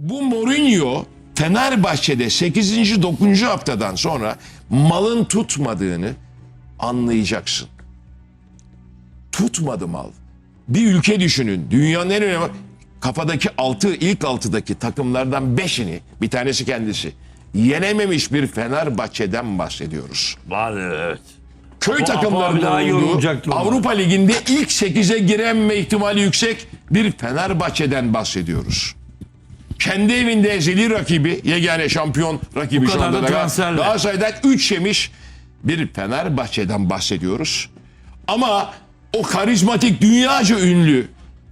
Bu Mourinho Fenerbahçe'de 8. 9. haftadan sonra malın tutmadığını anlayacaksın. Tutmadı mal. Bir ülke düşünün. Dünyanın en önemli kafadaki altı ilk altıdaki takımlardan beşini bir tanesi kendisi yenememiş bir Fenerbahçe'den bahsediyoruz. Var evet. Köy olduğu onlar. Avrupa Ligi'nde ilk 8'e girenme ihtimali yüksek bir Fenerbahçe'den bahsediyoruz. Kendi evinde ezeli rakibi, yegane şampiyon rakibi şu kadar anda da da transferle. Galatasaray'dan 3 yemiş bir Fenerbahçe'den bahsediyoruz. Ama o karizmatik dünyaca ünlü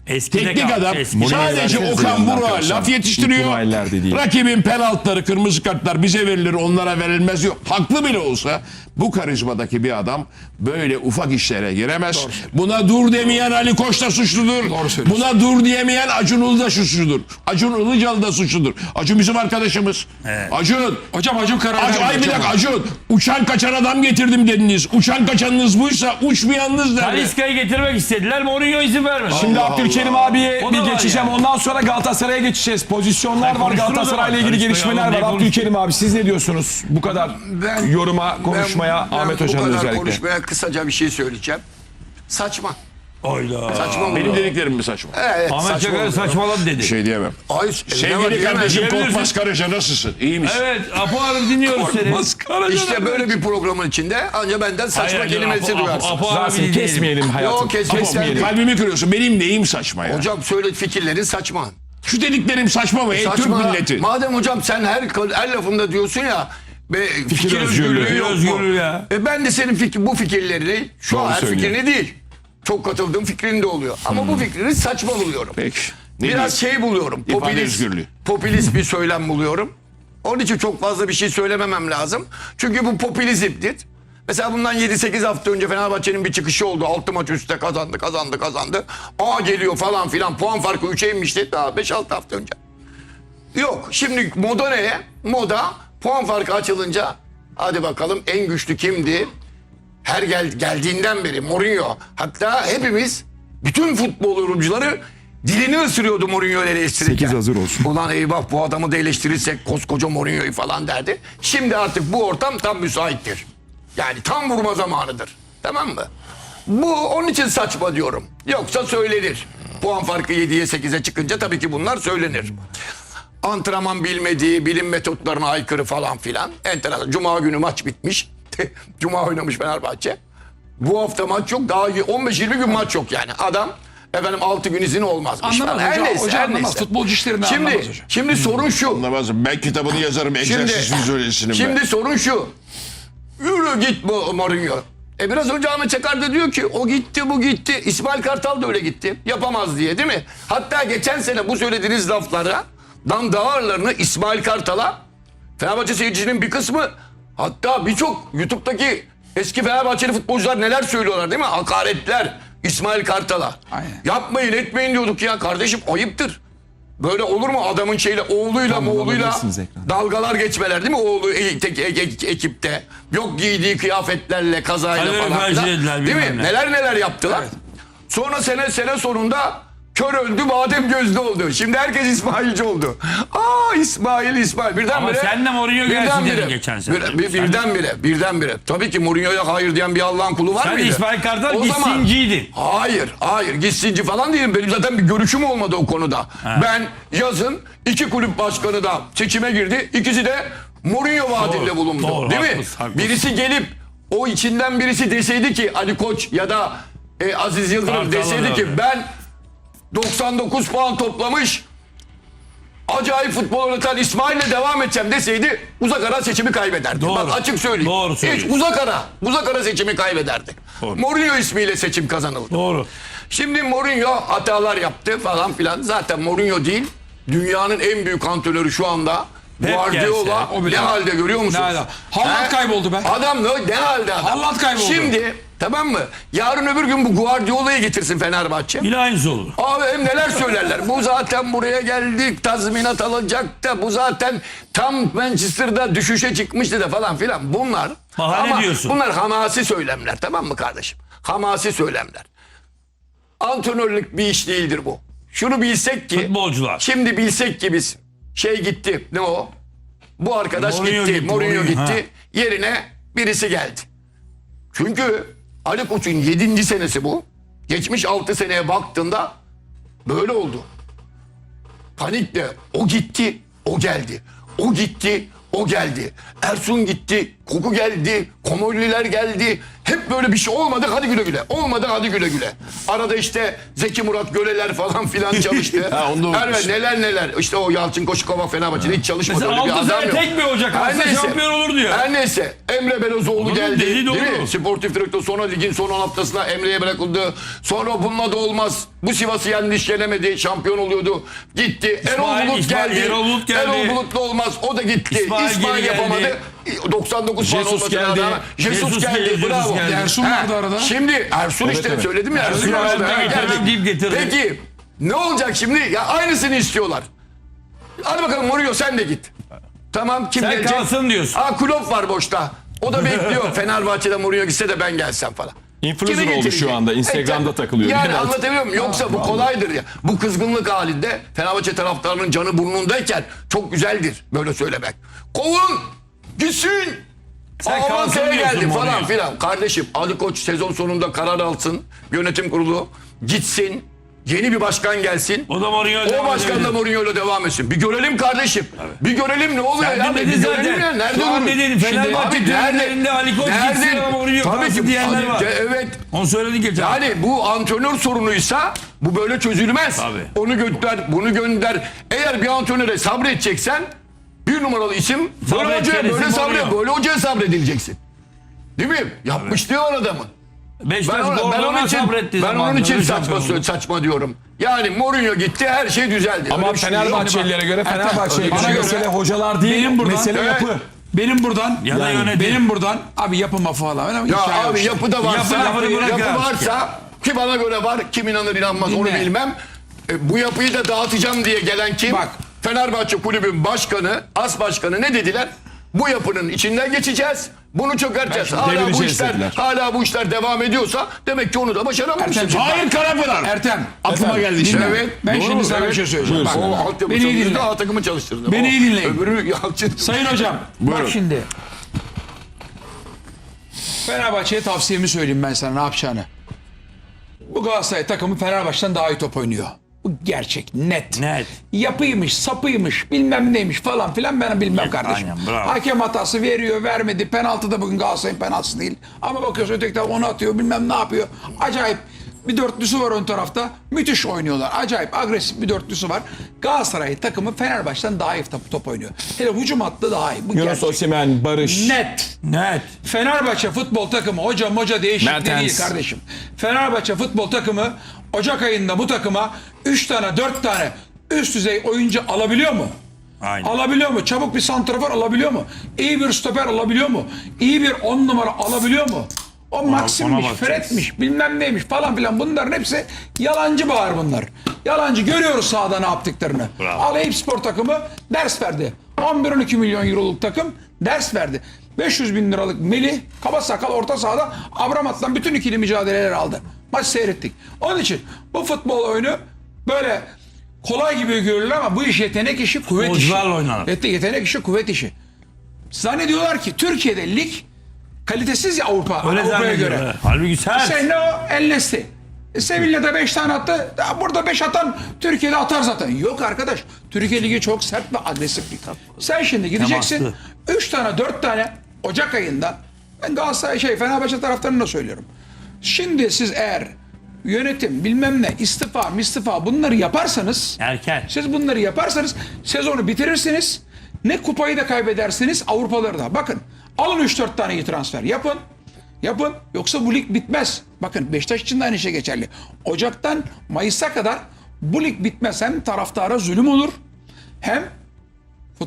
Eskide teknik adam sadece Okan Burak'a laf yetiştiriyor. Rakibin penaltıları, kırmızı kartlar bize verilir, onlara verilmez yok. Haklı bile olsa bu karizmadaki bir adam böyle ufak işlere giremez. Buna dur demeyen Ali Koç da suçludur. Buna dur diyemeyen Acun Ilıcalı da suçludur. Acun Ilıcalı da suçludur. Acun bizim arkadaşımız. Acun. Hocam Acun karar Acun, ay bir dakika Acun. Uçan kaçan adam getirdim dediniz. Uçan kaçanınız buysa uçmayanınız nerede? Talisca'yı getirmek istediler. Mourinho izin vermedi. Şimdi Abdülkerim abiye O da bir geçeceğim. yani. Ondan sonra Galatasaray'a geçeceğiz. Pozisyonlar var. Galatasaray'la ilgili gelişmeler var. Abdülkerim abi siz ne diyorsunuz? Bu kadar Ben- yoruma, konuşmaya Ben- ben Ahmet bu Hoca'nın kadar özellikle. konuşmaya kısaca bir şey söyleyeceğim. Saçma. Oyla. Saçma Benim buluyorum. dediklerim mi saçma? Evet, Ahmet saçma Çakar saçmaladı dedi. Bir şey diyemem. Ay, Sevgili kardeşim diyebilirsin. Korkmaz Karaca nasılsın? İyi misin? Evet Apo abi dinliyoruz seni. İşte böyle bir programın içinde ancak benden saçma Hayır, kelimesi Apo- Apo- duyarsınız. Apo abi Zaten kesmeyelim hayatım. Yok kesmek Sen istemiyorum. kalbimi kırıyorsun. Benim neyim saçma ya? Hocam söyle fikirlerin saçma. Şu dediklerim saçma mı? Ey Türk Saçma. milleti. Madem hocam sen her her lafında diyorsun ya be, fikir, özgürlüğü. özgürlüğü yok mu? özgürlüğü ya. E ben de senin fikir, bu fikirlerini şu Doğru an her söylüyor. fikrini değil. Çok katıldığım fikrin de oluyor. Ama bu fikrini saçma buluyorum. Peki. Ne Biraz şey buluyorum. İfade Popülist, özgürlüğü. popülist bir söylem buluyorum. Onun için çok fazla bir şey söylememem lazım. Çünkü bu popülizmdir. Mesela bundan 7-8 hafta önce Fenerbahçe'nin bir çıkışı oldu. 6 maç üstte kazandı, kazandı, kazandı. Aa geliyor falan filan. Puan farkı 3'e inmişti daha 5-6 hafta önce. Yok. Şimdi moda neye? Moda puan farkı açılınca hadi bakalım en güçlü kimdi? Her gel, geldiğinden beri Mourinho. Hatta hepimiz bütün futbol yorumcuları dilini ısırıyordu Mourinho'yu eleştirirken. Sekiz hazır olsun. Ulan eyvah bu adamı da eleştirirsek koskoca Mourinho'yu falan derdi. Şimdi artık bu ortam tam müsaittir. Yani tam vurma zamanıdır. Tamam mı? Bu onun için saçma diyorum. Yoksa söylenir. Puan farkı 7'ye 8'e çıkınca tabii ki bunlar söylenir. Antrenman bilmediği, bilim metotlarına aykırı falan filan. Enteresan. Cuma günü maç bitmiş. Cuma oynamış Fenerbahçe. Bu hafta maç yok. Daha 15-20 gün maç yok yani. Adam efendim 6 gün izin olmazmış. Anlamaz falan. hocam, Her neyse, hoca her anlamaz. neyse. Futbolcu işlerini şimdi, anlamaz hocam. Şimdi sorun şu. Anlamazım. Ben kitabını yazarım. Egzersiz fizyolojisini şimdi sorun şu. Yürü git bu Mourinho. E biraz önce Ahmet Çakar da diyor ki o gitti bu gitti. İsmail Kartal da öyle gitti. Yapamaz diye değil mi? Hatta geçen sene bu söylediğiniz laflara dan dağarlarını İsmail Kartal'a Fenerbahçe seyircinin bir kısmı hatta birçok YouTube'daki eski Fenerbahçeli futbolcular neler söylüyorlar değil mi? Hakaretler İsmail Kartal'a. Aynen. Yapmayın etmeyin diyorduk ya kardeşim ayıptır. Böyle olur mu adamın şeyle oğluyla Tamam, oğluyla dalgalar geçmeler değil mi oğlu e- tek- e- e- ekipte. Yok giydiği kıyafetlerle kazayla falan Değil mi? Neler neler yaptılar. Sonra sene sene sonunda kör öldü badem gözlü oldu. Şimdi herkes İsmailci oldu. Aa İsmail İsmail birden Ama bire. sen de Mourinho gelsin dedin geçen sene. Bir, bir, birdenbire, birdenbire. Tabii ki Mourinho'ya hayır diyen bir Allah'ın kulu var Sen mıydı? İsmail Kartal O zaman- gitsinciydin. Hayır, hayır. Gitsinci falan değilim. Benim zaten bir görüşüm olmadı o konuda. Ben yazın iki kulüp başkanı da seçime girdi. İkisi de Mourinho vaadinde bulundu. doğru, Değil mi? haklısın, haklısın. Birisi gelip o içinden birisi deseydi ki Ali Koç ya da e, Aziz Yıldırım Kartal deseydi ki ben 99 puan toplamış acayip futbol oynatan İsmail'le devam edeceğim deseydi uzak ara seçimi kaybederdi. Doğru. Bak açık söyleyeyim. Doğru Hiç uzak ara, uzak ara seçimi kaybederdi. Doğru. Mourinho ismiyle seçim kazanıldı. Doğru. Şimdi Mourinho hatalar yaptı falan filan. Zaten Mourinho değil. Dünyanın en büyük antrenörü şu anda. Pep Guardiola gelse, ne halde görüyor musunuz? Ne halde? Haaland He? kayboldu be. Adam ne, ne halde adam? Haaland kayboldu. Şimdi tamam mı? Yarın öbür gün bu Guardiola'yı getirsin Fenerbahçe. Yine aynısı olur. Abi hem neler söylerler. Bu zaten buraya geldik tazminat alacak da bu zaten tam Manchester'da düşüşe çıkmıştı da falan filan. Bunlar Bahane ama diyorsun. bunlar hamasi söylemler tamam mı kardeşim? Hamasi söylemler. Antrenörlük bir iş değildir bu. Şunu bilsek ki Futbolcular. Şimdi bilsek ki biz şey gitti. Ne o? Bu arkadaş Mourinho gitti. gitti, Mourinho gitti. ha. Yerine birisi geldi. Çünkü Ali Koç'un 7. senesi bu. Geçmiş 6 seneye baktığında böyle oldu. Panikle o gitti, o geldi. O gitti, o geldi. Ersun gitti, Koku geldi, Komolliler geldi. Hep böyle bir şey olmadı hadi güle güle. Olmadı hadi güle güle. Arada işte Zeki Murat Göleler falan filan çalıştı. Ha, onu da evet, neler neler. İşte o Yalçın Koşukova Fenerbahçe'de hiç çalışmadı. Mesela öyle bir adam yok. tek mi olacak? Her neyse. şampiyon olur diyor. Her neyse. Emre Belözoğlu Onun geldi. dediği Değil doğru. mi? Sportif direktör sonra ligin son 10 haftasına Emre'ye bırakıldı. Sonra bununla da olmaz. Bu Sivas'ı yendi, iş yenemedi. Şampiyon oluyordu. Gitti. İsmail- Erol Bulut İsmail- geldi. Erol Bulut geldi. Erol Bulut'la olmaz. O da gitti. İsmail İsmail, geri geldi. Yapamadı. 99 puan Jesus olmasına geldi. rağmen. Jesus, Jesus geldi. geldi, Jesus Bravo. geldi. Ersun Ha, vardı arada. Şimdi Ersun işte evet. söyledim ya. Ersun vardı. Ersun'u Ha, getirdim geldi. deyip getirdi. Peki ne olacak şimdi? Ya aynısını istiyorlar. Hadi bakalım Mourinho sen de git. Tamam kim Sen gelecek? kalsın diyorsun. Aa Klopp var boşta. O da bekliyor. Fenerbahçe'de Mourinho gitse de ben gelsem falan. Influencer Kimi oldu getirecek? şu anda. Instagram'da E, takılıyor. Yani Biraz. anlatabiliyor muyum? Yoksa bu kolaydır ya. Bu kızgınlık halinde Fenerbahçe taraftarının canı burnundayken çok güzeldir böyle söylemek. Kovun! Gitsin! Sen diyorsun geldi falan Mourinho. filan. Kardeşim Ali Koç sezon sonunda karar alsın. Yönetim kurulu gitsin. Yeni bir başkan gelsin. O da Mourinho O başkan da. Mourinho'yla devam etsin. Bir görelim kardeşim. Bir görelim ne oluyor Sen ya. Bir görelim zaten. ya. Nerede bunu? dedin, Fenerbahçe tribünlerinde Ali Koç nerede- gitsin ama Mourinho Tabii ki. diyenler var. Evet. Onu söyledin geçen. Yani bu antrenör sorunuysa bu böyle çözülmez. Tabii. Onu gönder, bunu gönder. Eğer bir antrenöre sabredeceksen bir numaralı isim böyle hocaya böyle Mourinho. böyle hocaya sabredileceksin. Değil mi? Yapmışlığı var adamın. Ben, Beşiktaş ona, ben onun için, ben onun için saçma, oldu. saçma diyorum. Yani Mourinho gitti her şey düzeldi. Ama şey. Fenerbahçelilere göre Fenerbahçe'ye bana göre göre- mesele hocalar değil. Benim buradan- mesele Evet. yapı. Benim buradan Ya da yönetim. benim buradan abi yapıma falan ama Ya abi işte. yapıda varsa, Yapı lafını yapı, bırak ya. varsa ki bana göre var, kim inanır inanmaz onu Dinle. bilmem. E, bu yapıyı da dağıtacağım diye gelen kim? Bak. Fenerbahçe kulübün başkanı, as başkanı ne dediler? Bu yapının içinden geçeceğiz. Bunu çökerteceğiz. Hala bu işler, dediler. hala bu işler devam ediyorsa demek ki onu da başaramamışız. Ertemciğim, Hayır Karapınar. Ertem. Aklıma geldi işte. Evet. Ben Doğru, şimdi sana bir şey söyleyeceğim. Bak, O altyapı beni iyi dinle. A takımı çalıştırdı. Beni O, iyi dinleyin. Öbürü Yalçın. Sayın hocam Buyurun. bak şimdi. Fenerbahçe'ye tavsiyemi söyleyeyim ben sana ne yapacağını. Bu Galatasaray takımı Fenerbahçe'den daha iyi top oynuyor. Bu gerçek, net. Net. Yapıymış, sapıymış, bilmem neymiş falan filan ben bilmem kardeşim. aynen, bravo. Hakem hatası veriyor, vermedi. Penaltı da bugün Galatasaray'ın penaltısı değil. Ama bakıyorsun öteki taraf onu atıyor, bilmem ne yapıyor. Acayip. Bir dörtlüsü var ön tarafta. Müthiş oynuyorlar. Acayip agresif bir dörtlüsü var. Galatasaray takımı Fenerbahçe'den daha iyi top, top oynuyor. Hele hücum hattı daha iyi. Bu Yunus gerçek. Osimhen, Barış. Net. Net. Fenerbahçe futbol takımı hoca moca değişikliği Mertens. değil kardeşim. Fenerbahçe futbol takımı Ocak ayında bu takıma 3 tane 4 tane üst düzey oyuncu alabiliyor mu? Aynen. Alabiliyor mu? Çabuk bir santrafor alabiliyor mu? İyi bir stoper alabiliyor mu? İyi bir 10 numara alabiliyor mu? O Maxim'miş, ona bakacağız. Fred'miş, bilmem neymiş falan filan bunların hepsi yalancı bağır bunlar. Yalancı görüyoruz sahada ne yaptıklarını. Bravo. Al Eyüp Spor takımı ders verdi. 11-12 milyon euroluk takım ders verdi. 500 bin liralık Melih kaba sakal orta sahada Abramat'tan bütün ikili mücadeleler aldı. Maç seyrettik. Onun için bu futbol oyunu böyle kolay gibi görülür ama bu iş yetenek işi, kuvvet işi. Futbolcularla oynanır. Yet- Yetenek işi, kuvvet işi. Zannediyorlar ki Türkiye'de lig kalitesiz ya Avrupa, Öyle Avrupa'ya zannediyor. göre. evet. Halbuki. Sen ne o? El Nesli. E, Sevilla'da 5 tane attı. Ya Burada 5 atan Türkiye'de atar zaten. Yok arkadaş. Türkiye Ligi çok sert ve agresif bir Sen şimdi gideceksin. Temaslı. 3 tane 4 tane Ocak ayında ben Galatasaray şey Fenerbahçe taraftarını da söylüyorum. Şimdi siz eğer yönetim bilmem ne istifa mistifa bunları yaparsanız Erken. siz bunları yaparsanız sezonu bitirirsiniz. Ne kupayı da kaybedersiniz Avrupaları da. Bakın alın 3-4 tane iyi transfer yapın. Yapın yoksa bu lig bitmez. Bakın Beşiktaş için de aynı şey geçerli. Ocaktan Mayıs'a kadar bu lig bitmez. Hem taraftara zulüm olur hem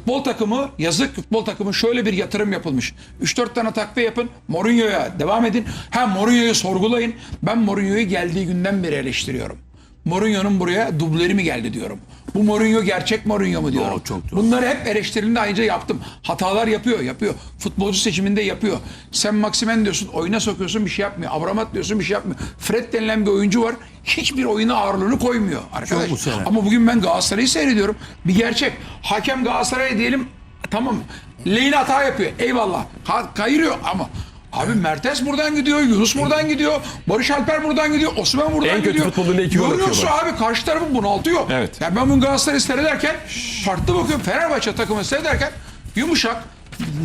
futbol takımı yazık futbol takımı şöyle bir yatırım yapılmış. 3-4 tane takviye yapın. Mourinho'ya devam edin. Ha Mourinho'yu sorgulayın. Ben Mourinho'yu geldiği günden beri eleştiriyorum. Mourinho'nun buraya dubleri mi geldi diyorum. Bu Mourinho gerçek Mourinho mu diyorum. Doğru, çok doğru. Bunları hep eleştirilinde ayrıca yaptım. Hatalar yapıyor, yapıyor. Futbolcu seçiminde yapıyor. Sen Maximen diyorsun, oyuna sokuyorsun bir şey yapmıyor. Abramat diyorsun bir şey yapmıyor. Fred denilen bir oyuncu var. Hiçbir oyuna ağırlığını koymuyor arkadaş. bu. Ama bugün ben Galatasaray'ı seyrediyorum. Bir gerçek. Hakem Galatasaray diyelim tamam. Lehine hata yapıyor. Eyvallah. Ka- kayırıyor ama Abi Mertens buradan gidiyor, Yunus buradan gidiyor, Barış Alper buradan gidiyor, Osman buradan En kötü gidiyor. futboluyla iki gol atıyorlar. abi karşı tarafı bunaltıyor. Evet. Ya ben bugün Galatasaray'ı seyrederken farklı bakıyorum. Fenerbahçe takımı seyrederken yumuşak,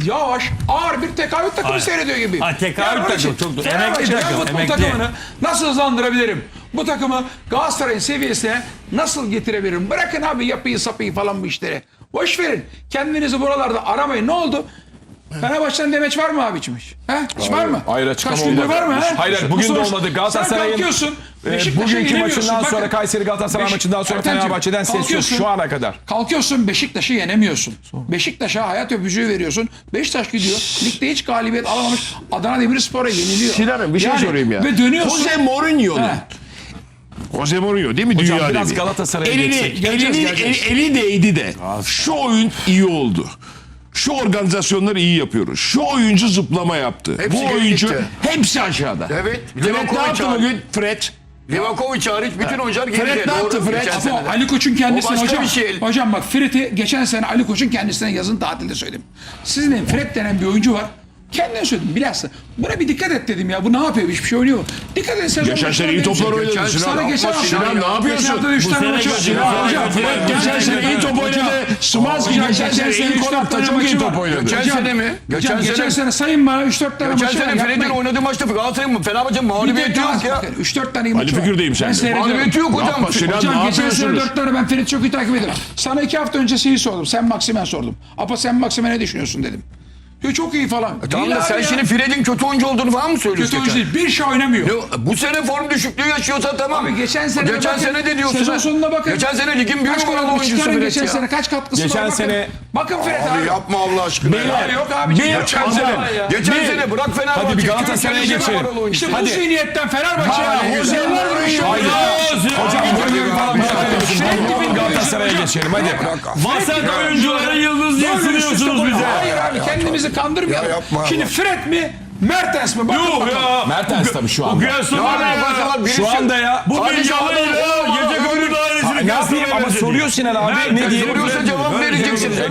yavaş, ağır bir tekabül takımı seyrediyor gibi. Ha, tekabül için takımı, çok. Fenerbahçe takım, futbol emekli. takımını nasıl hızlandırabilirim? Bu takımı Galatasaray'ın seviyesine nasıl getirebilirim? Bırakın abi yapıyı sapıyı falan bu işleri. Boş verin. Kendinizi buralarda aramayın. Ne oldu? Fenerbahçe'den demeç var mı abi hiç? He? Hiç var mı? Hayır, açıklama Kaç gündür olmadı. var mı? He? Hayır, hayır, bugün de Nasıl- olmadı. Galatasaray'ın- Sen kalkıyorsun. Ee, Beşiktaş'a bugünkü yenemiyorsun. maçından Bakın. sonra Kayseri Galatasaray maçından sonra Ertem'ciğim, Fenerbahçe'den ses yok kalkıyorsun. şu ana kadar. Kalkıyorsun Beşiktaş'ı yenemiyorsun. Beşiktaş'a hayat öpücüğü veriyorsun. Beşiktaş gidiyor. Ligde hiç galibiyet alamamış. Adana Demirspor'a yeniliyor. Sinan'ım bir şey Yani sorayım ya. Ve dönüyorsun. Jose Mourinho'nun He. Jose Mourinho değil mi Hocam dünya biraz devi? Galatasaray'a elini, geçsek. Geleceğiz, elini, geleceğiz. eli, eli değdi de şu oyun iyi oldu. Şu organizasyonları iyi yapıyoruz. Şu oyuncu zıplama yaptı. Hepsi Bu geri oyuncu gitti. hepsi aşağıda. Evet. Fred ne Livakovic yaptı abi. bugün? Fred. Livakovic hariç bütün oyuncular geride. Fred ne yaptı, Doğru, Fred? geçen Ama seneden. Ali Koç'un kendisine başka hocam, bir şey. hocam bak Fred'i geçen sene Ali Koç'un kendisine yazın tatilde söyledim. Sizin Fred denen bir oyuncu var. Kendine söyledim bilhassa. Buna bir dikkat et dedim ya. Bu ne yapıyor? Hiçbir şey oynuyor mu? Dikkat et sezon Geçen sene iyi toplar oynadı Geçen Sinan. Sana geçen hafta Sinan ne Geçen yapıyorsun? hafta Bu sene geçen- geçen sene iyi top oynadı. Hocam, geçen sene sene tane Çok iyi top oynadı. Geçen sene mi? Geçen geçen sene- sene sayın bana 3-4 tane Geçen maçı var. sene Fred'in Yapmayın. oynadığı maçta Galatasaray'ın Fenerbahçe mağlubiyeti yok ya. 3-4 tane Ali maçı var. Fikir'deyim Ben sende. seyrediyorum. Mağlubiyeti yok hocam. Hocam geçen sene yapıyorsunuz? 4 tane ben Ferit çok iyi takip ediyorum. Sana iki hafta önce şeyi sordum. Sen Maksimen sordum. Apa sen Maksimen ne düşünüyorsun dedim. Yo, çok iyi falan. Tamam Değil da sen ya. şimdi Fred'in kötü oyuncu olduğunu falan mı söylüyorsun? kötü oyuncu değil. Bir şey oynamıyor. Yo, Bu sene form düşüklüğü yaşıyorsa tamam. Abi geçen sene Geçen bakın, sene de diyorsun. Sezon ha. sonuna bakın. Geçen sene ligin bir Kaç numaralı gol atmış? oyuncusu Fred geçen ya. sene kaç katkısı Geçen var? Bakın. sene- Bakın Fred abi. Abi yapma Allah aşkına. Ya yok abi. Bir- Geçen sene, geçen Bir- sene bırak Fenerbahçe. Hadi bir Galatasaray'a geçelim. İşte bu zihniyetten Fenerbahçe. Hadi. ya. Güzel. Yıllardır iş Haydi. yapıyor. Hocam. Hadi Galatasaray'a geçelim hadi. Vasat oyuncuları yıldız diye koy- bize. Hayır abi kendimizi kandırmayalım. Ya yapma Şimdi Allah. Fred mi? Mertens mi? Bakın Yok bakalım. ya. Mertens tabii şu anda. Ya ne alakası ya? var? Birisi- Şu anda ya. Bu bir yalıyla adam- gece Ha, dairesini Ne yapayım ama soruyor Sinan abi. Ne diyelim? Soruyorsa cevap mi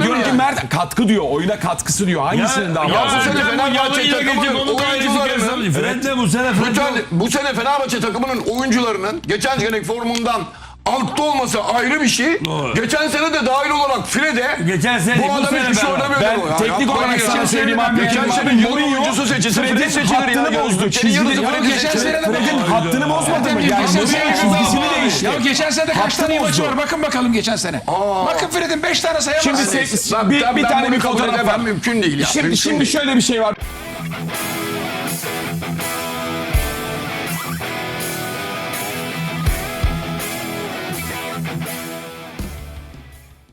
Diyorum ki ya? Mert katkı diyor. Oyuna katkısı diyor. Hangisinin daha Ya fazla? bu sene Fenerbahçe takımının oyuncularının- kıyaslamayın. Fred de bu sene bu sene Fenerbahçe takımının oyuncularının geçen seneki formundan altta olması ayrı bir şey. Doğru. Geçen sene de dahil olarak Fred'e Geçen sene bu adam hiçbir şey oynamıyor. Ben ya. teknik olarak sana söyleyeyim abi. Geçen sene Mourinho oyuncusu Fred Fred'in hattını bozdu. Fred'i geçen sene de Fred'in hattını bozmadı mı? Yani çizgisini değişti. Ya geçen sene de kaç tane maçı var? Bakın bakalım geçen sene. Bakın Fred'in 5 tane Şimdi se- Ben- bir, tane bir fotoğraf var. Mümkün değil ya. Şimdi, şimdi şöyle bir şey var.